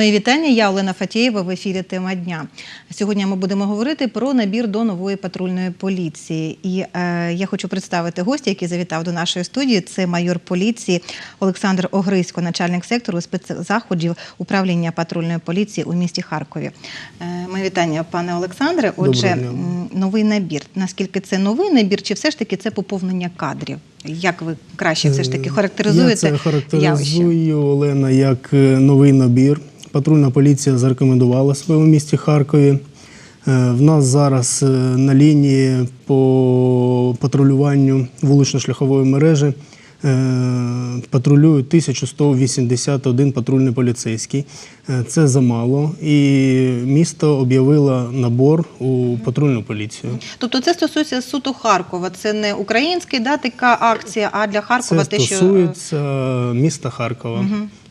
Мої вітання. Я Олена Фатєєва в ефірі Тема дня. Сьогодні ми будемо говорити про набір до нової патрульної поліції. І е, я хочу представити гостя, який завітав до нашої студії. Це майор поліції Олександр Огрисько, начальник сектору спецзаходів управління патрульної поліції у місті Харкові. Е, мої вітання, пане Олександре. Отже, новий набір. Наскільки це новий набір, чи все ж таки це поповнення кадрів? Як ви краще все ж таки характеризуєте Я це явище? характеризую, Олена, як е, новий набір. Патрульна поліція зарекомендувала себе у місті Харкові. Е, В нас зараз е, на лінії по патрулюванню вулично-шляхової мережі е, патрулюють 1181 патрульний поліцейський. Це замало. І місто об'явило набор у патрульну поліцію. Тобто це стосується суто Харкова. Це не українська да, така акція, а для Харкова Це те, що стосується міста Харкова.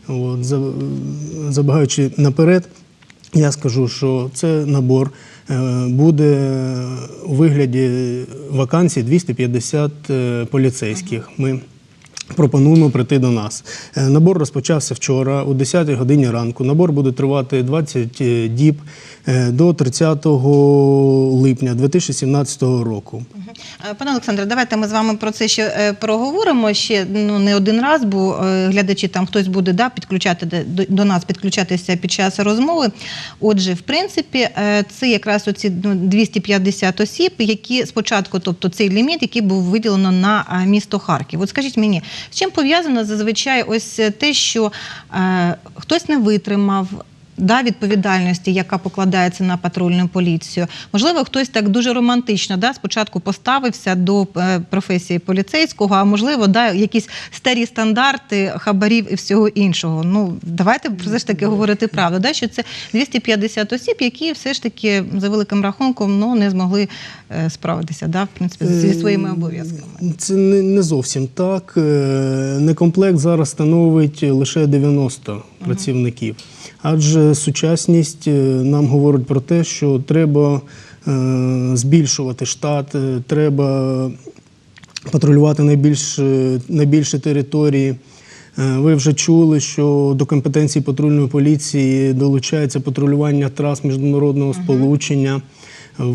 От, за- забігаючи наперед, я скажу, що це набор е, буде у вигляді вакансій 250 е, поліцейських. Ми Пропонуємо прийти до нас. Е, Набор розпочався вчора о 10 годині ранку. Набор буде тривати 20 діб е, до 30 липня 2017 року. Е, Пане Олександре, давайте ми з вами про це ще е, проговоримо ще ну не один раз, бо е, глядачі там хтось буде да, підключати до, до нас, підключатися під час розмови. Отже, в принципі, е, це якраз оці ну, 250 осіб, які спочатку, тобто цей ліміт, який був виділено на е, місто Харків. От скажіть мені, з чим пов'язано зазвичай ось те, що е, хтось не витримав. Да, відповідальності, яка покладається на патрульну поліцію. Можливо, хтось так дуже романтично да, спочатку поставився до е, професії поліцейського, а можливо, да, якісь старі стандарти хабарів і всього іншого. Ну, давайте все ж таки говорити правду, да, що це 250 осіб, які все ж таки за великим рахунком ну, не змогли е, справитися да, в принципі, зі своїми обов'язками. Це не, не зовсім так. Е, Некомплект зараз становить лише 90 працівників. Адже сучасність е, нам говорить про те, що треба е, збільшувати штат, е, треба патрулювати найбільш, е, території. Ви вже чули, що до компетенції патрульної поліції долучається патрулювання трас міжнародного сполучення.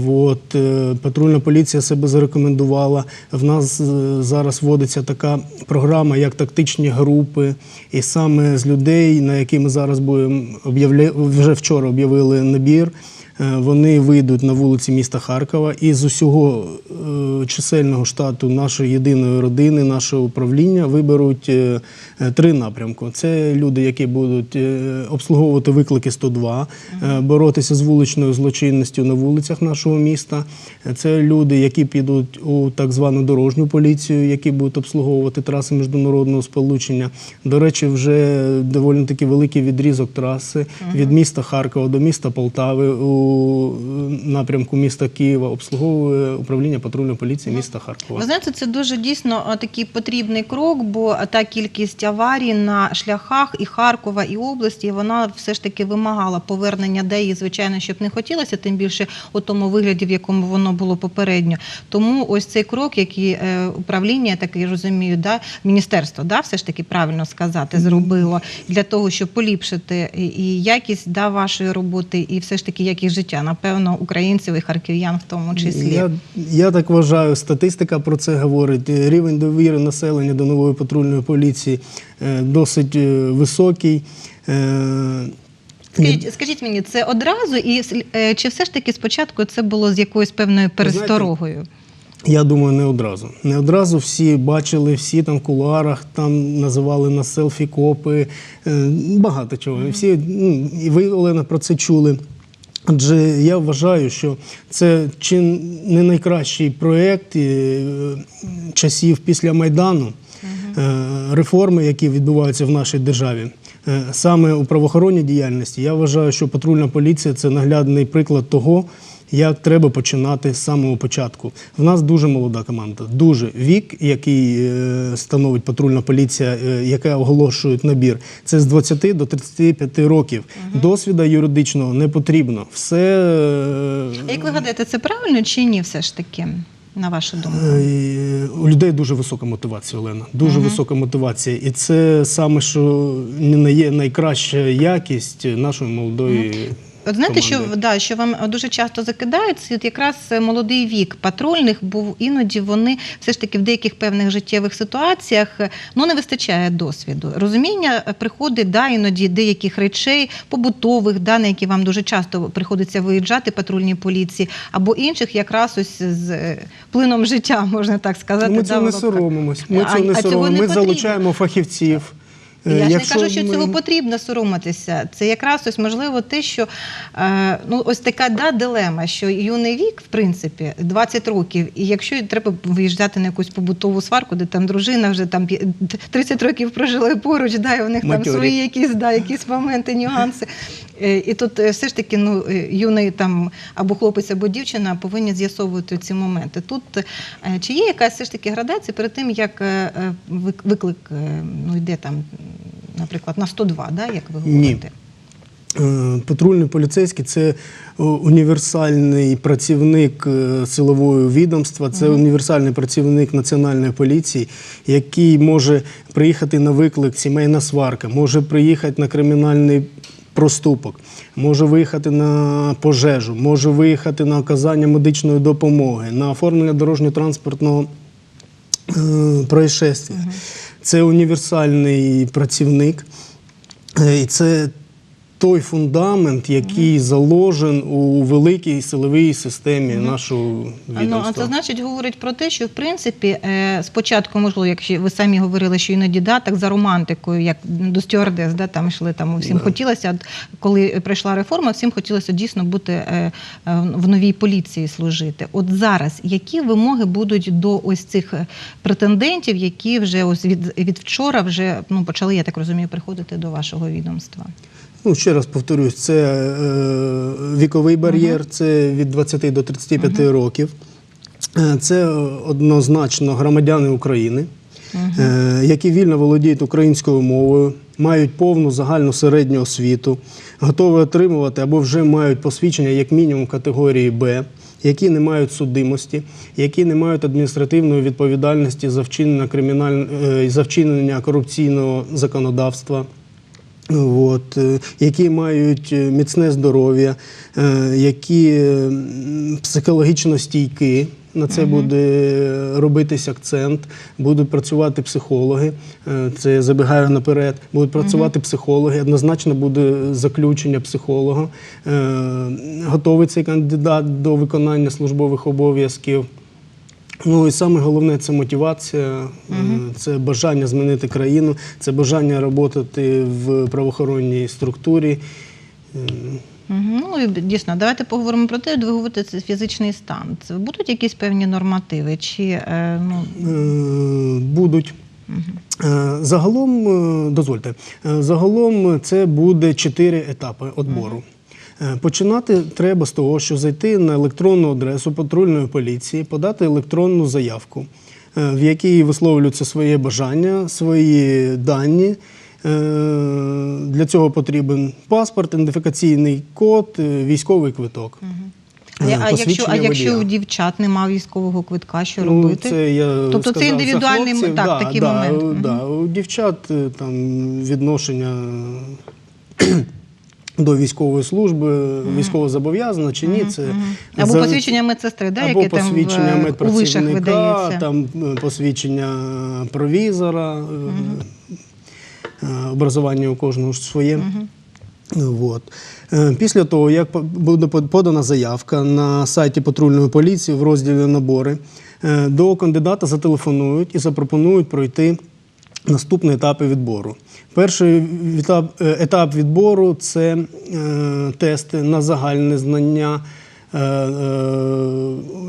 От, е, патрульна поліція себе зарекомендувала. В нас е, зараз вводиться така програма, як тактичні групи. І саме з людей, на які ми зараз будемо вже вчора об'явили набір. Е, Вони вийдуть на вулиці міста Харкова і з усього е, чисельного штату нашої єдиної родини, нашого управління виберуть е, три напрямки. Це люди, які будуть обслуговувати виклики 102, е, боротися з вуличною злочинністю на вулицях нашого міста. Це люди, які підуть у так звану дорожню поліцію, які будуть обслуговувати траси міжнародного сполучення. До речі, вже доволі таки великий відрізок траси від міста Харкова до міста Полтави у напрямку міста Києва обслуговує управління патрульної поліції міста Харкова. Ви знаєте, це дуже дійсно такий потрібний крок, бо та кількість аварій на шляхах і Харкова, і області, вона все ж таки вимагала повернення ДЕї, звичайно, щоб не хотілося, тим більше у тому вигляді, в якому воно було попередньо. Тому ось цей крок, який е, управління, я так і розумію, да, міністерство, да, все ж таки правильно сказати, зробило для того, щоб поліпшити і, і якість да, вашої роботи, і все ж таки якість життя, напевно, українців і харків'ян в тому числі. Я, я так вважаю, статистика про це говорить. Рівень довіри населення до нової патрульної поліції е, досить е, високий. Е, Скажіть, скажіть мені, це одразу, і чи все ж таки спочатку це було з якоюсь певною пересторогою? Я думаю, не одразу. Не одразу всі бачили, всі там в кулуарах там називали нас селфі-копи, багато чого. Всі, ну, і ви, Олена, про це чули. Адже я вважаю, що це чи не найкращий проєкт е, часів після Майдану, е, реформи, які відбуваються в нашій державі. Е, Саме у правоохоронній діяльності я вважаю, що патрульна поліція це наглядний приклад того, як треба починати з самого початку. В нас дуже молода команда, дуже вік, який е, становить патрульна поліція, е, яка оголошують набір, це з 20 до 35 років. Досвіда юридичного не потрібно. Все е, Як ви гадаєте, це правильно чи ні, все ж таки? на вашу думку? У людей дуже висока мотивація, Олена. Дуже висока мотивація. І це саме, що не є найкраща якість нашої молодої. От знаєте, що, да, що вам дуже часто закидають, от якраз молодий вік патрульних, бо іноді вони все ж таки в деяких певних життєвих ситуаціях ну, не вистачає досвіду. Розуміння е, приходить да, іноді деяких речей, побутових, да, на які вам дуже часто приходиться виїжджати патрульній поліції, або інших якраз ось з е, плином життя, можна так сказати. Ми да, цього не соромимось. Ми А- цього не не Ми потрібно. залучаємо фахівців. Е, Я ж не кажу, що ми- цього потрібно соромитися. Це якраз ось можливо те, що е, ну ось така да, дилема, що юний вік, в принципі, 20 років, і якщо треба виїжджати на якусь побутову сварку, де там дружина вже там п'є- 30 років прожили поруч, да, і у них там свої якісь, да, якісь моменти, нюанси. Е, І тут все ж таки ну, юний там або хлопець, або дівчина повинні з'ясовувати ці моменти. Тут чи є якась все ж таки градація перед тим, як вик- виклик ну, йде там, наприклад, на 102, да, як ви говорите? Е, Патрульний поліцейський це універсальний працівник е, силового відомства, це універсальний працівник національної поліції, який може приїхати на виклик сімейна сварка, може приїхати на кримінальний проступок, може виїхати на пожежу, може виїхати на оказання медичної допомоги, на оформлення дорожньо-транспортного е, происшествия. Це універсальний працівник. Е, І це той фундамент, який заложен у великій силовій системі нашого Ну, а відомства. це значить говорить про те, що в принципі е, спочатку, можливо, якщо ви самі говорили, що іноді да, так за романтикою, як до стюардес, да, там йшли, там всім хотілося, от коли прийшла реформа, всім хотілося дійсно бути е, е, в новій поліції служити. От зараз які вимоги будуть до ось цих е, претендентів, які вже ось від, від вчора вже ну почали, я так розумію, приходити до вашого відомства? Ну, ще раз повторюсь, це е, віковий бар'єр, це від 20 до 35 років. Е, Це однозначно громадяни України, е, які вільно володіють українською мовою, мають повну загальну середню освіту, готові отримувати або вже мають посвідчення як мінімум категорії Б, які не мають судимості, які не мають адміністративної відповідальності за вчинення криміналь... е, за вчинення корупційного законодавства. От, е, які мають е, міцне здоров'я, е, які психологічно стійкі. На це буде робитись акцент, будуть працювати психологи. Це я забігаю наперед. Будуть працювати психологи. Однозначно буде заключення психолога. Готовий цей кандидат до виконання службових обов'язків. Ну і саме головне це мотивація, е, це бажання змінити країну, це бажання працювати в правоохоронній структурі. Е, Ну і дійсно, давайте поговоримо про те, ви говорите, це фізичний стан. Це будуть якісь певні нормативи? Чи е, ну Будуть. Загалом, дозвольте, загалом це буде чотири етапи відбору. Е, Починати треба з того, що зайти на електронну адресу патрульної поліції, подати електронну заявку, е, в якій висловлюються своє бажання, свої дані. Е, Для цього потрібен паспорт, ідентифікаційний код, військовий квиток. а, а якщо, а якщо у дівчат немає військового квитка, що Ну, робити? Це я Тобто це сказав за індивідуальний хлопців. так, да, такий да, момент. у- Мгм. Да, у дівчат там відношення до військової служби, військово зобов'язано чи ні, це Або за- посвідчення медсестри, да, або яке там в, посвідчення у медпрацівника, видається. там посвідчення провізора, е, е, образування у кожного ж своє. Вот. Е, Після того, як буде подана заявка на сайті патрульної поліції в розділі набори, до кандидата зателефонують і запропонують пройти наступні етапи відбору. Перший етап, е, відбору це е, тести на загальне знання. е,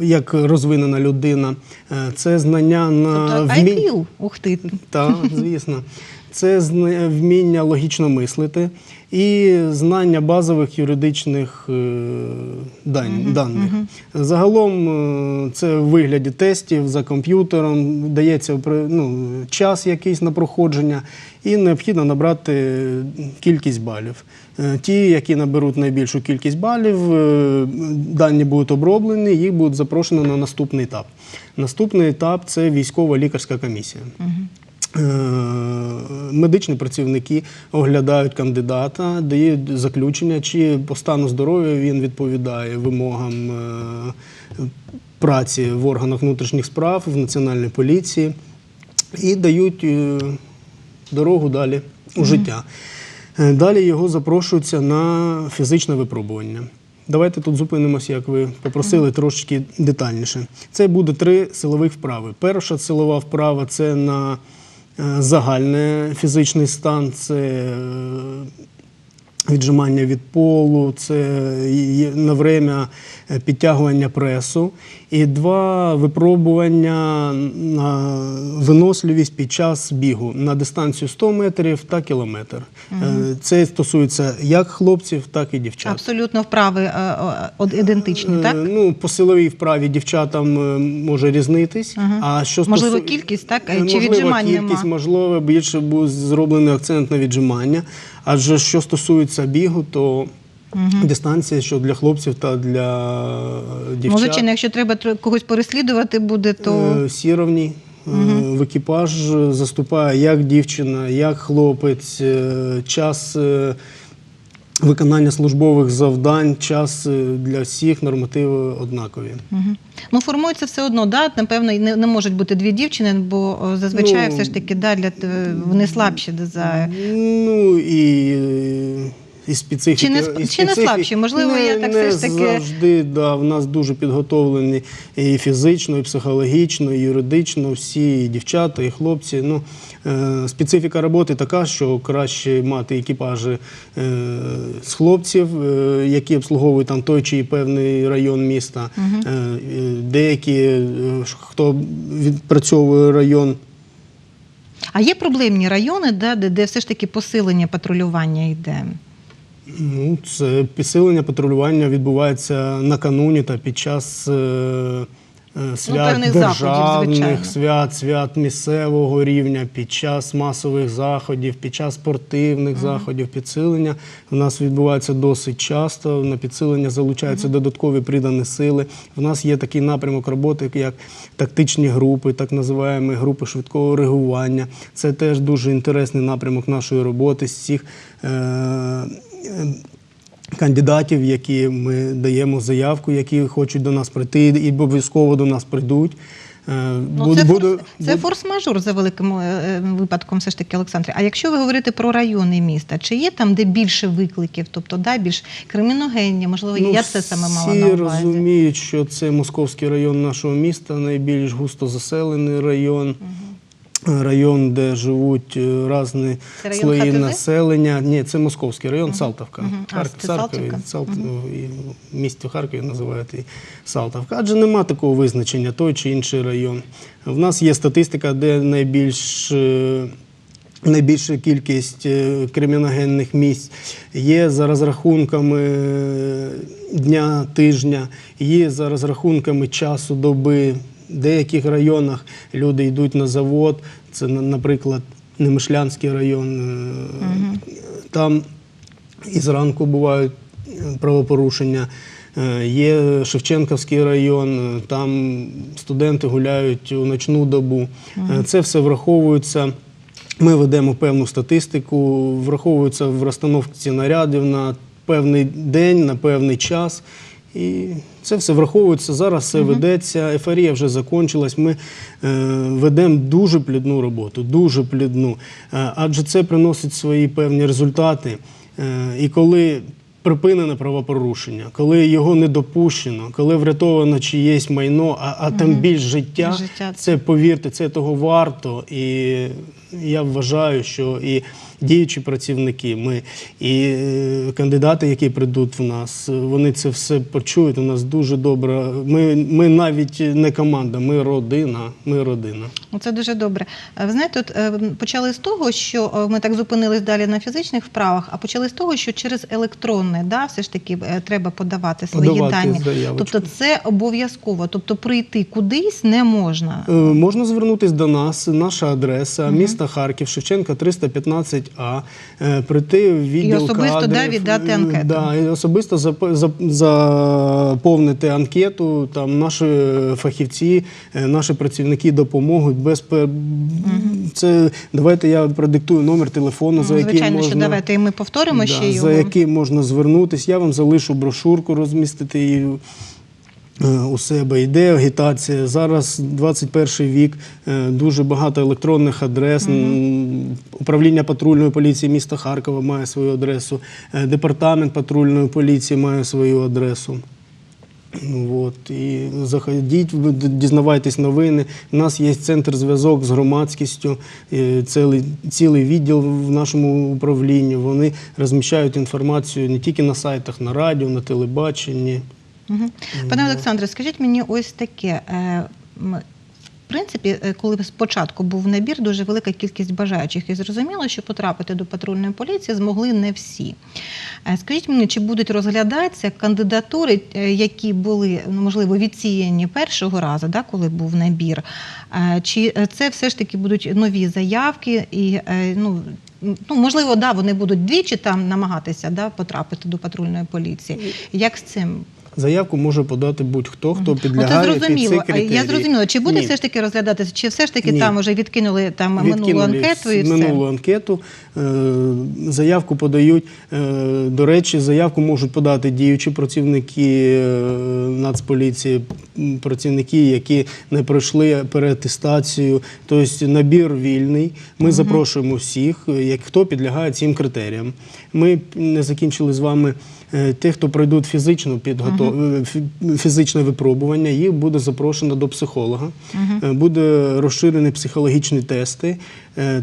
Як розвинена людина, це знання на Тобто. IQ, ух ти. Так, звісно. Це вміння логічно мислити і знання базових юридичних е, даних. Загалом е, це в вигляді тестів за комп'ютером, дається ну, час якийсь на проходження, і необхідно набрати кількість балів. Е, Ті, які наберуть найбільшу кількість балів, дані будуть оброблені, їх будуть запрошені на наступний етап. Наступний етап це військова лікарська комісія. Е, Медичні працівники оглядають кандидата, дають заключення, чи по стану здоров'я він відповідає вимогам е, праці в органах внутрішніх справ, в національній поліції і дають е, дорогу далі у життя. Далі його запрошуються на фізичне випробування. Давайте тут зупинимося, як ви попросили, трошечки детальніше. Це буде три силових вправи. Перша силова вправа це на загальний фізичний стан, це е, віджимання від полу, це на время е, підтягування пресу. І два випробування на виносливість під час бігу на дистанцію 100 метрів та кілометр. Е, Це стосується як хлопців, так і дівчат. Абсолютно вправи е, ідентичні, так? Ну, по силовій вправі дівчатам може різнитись. А що Можливо, стосу- кількість, так? Чи можливо, віджимань кількість, можливо, більше буде зроблений акцент на віджимання. Адже що стосується бігу, то дистанція, що для хлопців та для е, дівчат. Може, чи не якщо треба когось переслідувати буде, то сіровні Всі равні. Е, В екіпаж заступає як дівчина, як хлопець, Е, час е, виконання службових завдань, час е, для всіх нормативи однакові. Мгм. ну формується все одно, да? напевно, не, не можуть бути дві дівчини, бо зазвичай Ну, все ж таки да, для, вони слабші за. Ну і, е, і специфіка. Чи не і чи не слабші? Можливо, не, я так не все ж таки- завжди. Да, в нас дуже підготовлені і фізично, і психологічно, і юридично. Всі і дівчата, і хлопці. Ну, е, специфіка роботи така, що краще мати екіпажі е, з хлопців, е, які обслуговують там той чи певний район міста. Е, е, деякі, е, хто відпрацьовує район. А є проблемні райони, де, де все ж таки посилення патрулювання йде. Ну, це підсилення патрулювання відбувається накануні та під час е, е, свят певних заходів, державних звичайно. свят, свят місцевого рівня, під час масових заходів, під час спортивних заходів. Підсилення у нас відбувається досить часто. На підсилення залучаються додаткові придані сили. У нас є такий напрямок роботи, як тактичні групи, так називаємо групи швидкого реагування. Це теж дуже інтересний напрямок нашої роботи з цих. Е, е, Кандидатів, які ми даємо заявку, які хочуть до нас прийти і обов'язково до нас прийдуть. Е, Ну, буду- це, буду- це буду- форс-мажор за великим е, е, випадком, все ж таки, Олександре. А якщо ви говорите про райони міста, чи є там, де більше викликів, тобто да, більш криміногенні, можливо, я це саме мала Ну, всі на увазі. розуміють, що це московський район нашого міста, найбільш густо заселений район. Район, де живуть е, різні слої ХТЗ? населення. Ні, це московський район, Салтовка. Мгм. А, Харк- Харкові, Салтівка? Салт- ну, і в місті Харкові називають і Салтовка. Адже нема такого визначення, той чи інший район. В нас є статистика, де найбільш е, Найбільша кількість е, криміногенних місць є за розрахунками дня, тижня, є за розрахунками часу доби. Деяких районах люди йдуть на завод. Це, наприклад, Немишлянський район. е, Там і зранку бувають е, правопорушення. Е, Є Шевченківський район, там студенти гуляють у ночну добу. Е, Це все враховується. Ми ведемо певну статистику, враховується в розстановці нарядів на певний день, на певний час. І це все враховується. Зараз все ведеться. Еферія вже закончилась. Ми е, ведемо дуже плідну роботу, дуже плідну. Е, адже це приносить свої певні результати. Е, і коли припинене правопорушення, коли його не допущено, коли врятовано чиєсь майно, а, а тим більш життя, Життя. це повірте, це того варто. І я вважаю, що і діючі працівники, ми і е, кандидати, які прийдуть в нас, е, вони це все почують. У нас дуже добре. Ми ми навіть не команда, ми родина. Ми родина. Ну, це дуже добре. Е, ви знаєте, от почали з того, що ми так зупинились далі на фізичних вправах, а почали з того, що через електронне да, все ж таки треба подавати свої подавати дані. Заявочку. Тобто, це обов'язково. Тобто, прийти кудись не можна. Можна звернутися до нас, наша адреса, угу. місто Харків, Шевченка, 315 а е, прийти в відділ І особисто кадрів, да, віддати е, анкету. Да, і особисто заповнити анкету. Там наші фахівці, е, наші працівники допомогуть без угу. це. Давайте я продиктую номер телефону, ну, за яким звичайно, можна... що давайте і ми повторимо да, ще його. за яким можна звернутися. Я вам залишу брошурку розмістити її е, У себе йде агітація. Зараз 21 вік, е, дуже багато електронних адрес. М, Управління патрульної поліції міста Харкова має свою адресу, е, департамент патрульної поліції має свою адресу. От, і заходіть, дізнавайтесь новини. У нас є центр зв'язок з громадськістю, цілий, цілий відділ в нашому управлінні. Вони розміщають інформацію не тільки на сайтах, на радіо, на телебаченні. Мгм. Пане Олександре, скажіть мені ось таке. е, В принципі, е, коли спочатку був набір, дуже велика кількість бажаючих, і зрозуміло, що потрапити до патрульної поліції змогли не всі. Е, Скажіть мені, чи будуть розглядатися кандидатури, які були ну, можливо відсіяні першого разу, да, коли був набір? Чи це все ж таки будуть нові заявки і ну. Ну, можливо, да, вони будуть двічі там намагатися да, потрапити до патрульної поліції. Як з цим Заявку може подати будь-хто, хто Оце підлягає під ці зрозуміло. Критерії. Я зрозуміла, чи буде Ні. все ж таки розглядатися, чи все ж таки Ні. там вже відкинули там минулу анкету і все? минулу анкету. Е, Заявку подають. е, До речі, заявку можуть подати діючі працівники е, Нацполіції, працівники, які не пройшли переатестацію. Тобто набір вільний. Ми запрошуємо всіх, як хто підлягає цим критеріям. Ми не закінчили з вами. е, Тих, хто пройдуть фізичну підготов... фі- фізичне випробування, їх буде запрошено до психолога. Е, Буде розширені психологічні тести,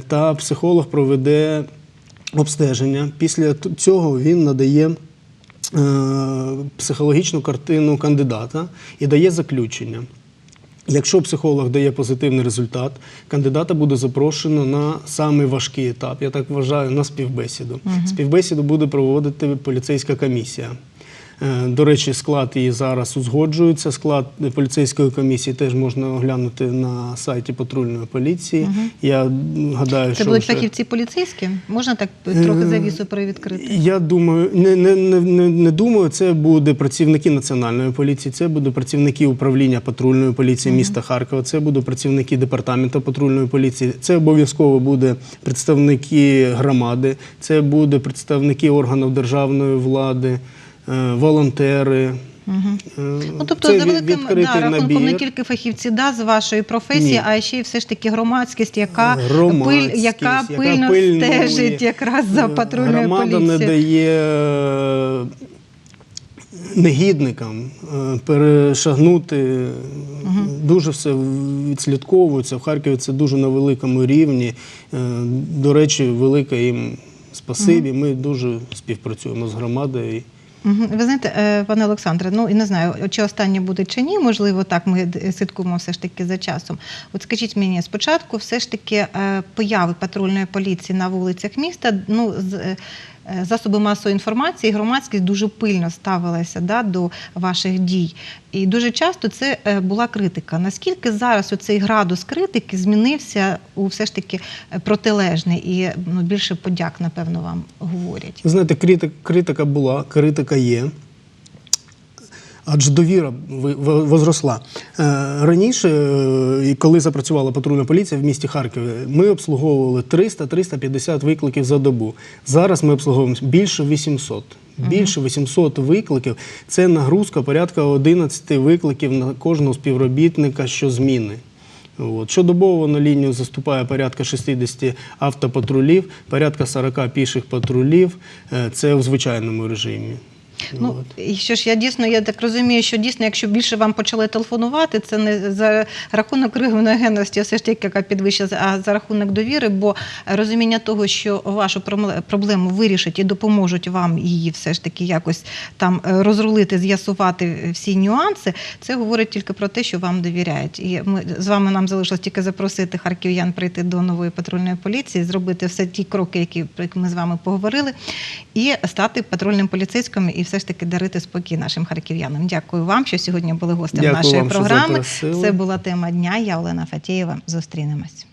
та психолог проведе обстеження. Після цього він надає психологічну картину кандидата і дає заключення. Якщо психолог дає позитивний результат, кандидата буде запрошено на самий важкий етап, я так вважаю, на співбесіду. Співбесіду буде проводити поліцейська комісія. Е, До речі, склад її зараз узгоджується. Склад поліцейської комісії теж можна оглянути на сайті патрульної поліції. Я гадаю, Це що вже- фахівці поліцейські? Можна так трохи Е, завісу привідкрити? я думаю, не, не, не, не, не думаю, це буде працівники національної поліції, це будуть працівники управління патрульної поліції міста Харкова, це будуть працівники департаменту патрульної поліції. Це обов'язково буде представники громади, це буде представники органів державної влади, волонтери. Е, Ну, тобто, це за великим да, рахунком не тільки фахівці да, з вашої професії, Ні. а ще й все ж таки громадськість, яка, Громадськість, пиль, яка яка пильно пильнує. стежить якраз за патрульною Громада не дає е, негідникам е, перешагнути. Дуже все відслідковується. В Харкові це дуже на великому рівні. Е, До речі, велике їм спасибі. Ми дуже співпрацюємо з громадою. Ви знаєте, е, пане Олександре, ну і не знаю, чи останнє буде чи ні, можливо, так ми слідкуємо все ж таки за часом. От скажіть мені, спочатку все ж таки е, появи патрульної поліції на вулицях міста, ну, з, е, засоби масової інформації, громадськість дуже пильно ставилася да, до ваших дій. І дуже часто це е, була критика. Наскільки зараз оцей градус критики змінився у все ж таки е, протилежний і ну, більше подяк, напевно, вам говорять? Знаєте, критика була, критика є. Адже довіра возросла. Е, Раніше, е, коли запрацювала патрульна поліція в місті Харкові, ми обслуговували 300-350 викликів за добу. Зараз ми обслуговуємо більше 800. Більше 800 викликів це нагрузка порядка 11 викликів на кожного співробітника щозміни. От. Щодобово на лінію заступає порядка 60 автопатрулів, порядка 40 піших патрулів. Е, Це в звичайному режимі. Ну, і що ж, я дійсно, я так розумію, що дійсно, якщо більше вам почали телефонувати, це не за рахунок криміногенності, все ж таки, яка підвищилася, а за рахунок довіри, бо розуміння того, що вашу проблему вирішать і допоможуть вам її все ж таки якось там е, розрулити, з'ясувати всі нюанси, це говорить тільки про те, що вам довіряють. І ми з вами нам залишилось тільки запросити харків'ян прийти до нової патрульної поліції, зробити все ті кроки, які про які ми з вами поговорили, і стати патрульним поліцейським і все ж таки дарити спокій нашим харків'янам. Дякую вам, що сьогодні були гостем Дякую нашої вам, програми. Це була тема дня. Я Олена Фатєєва. Зустрінемось.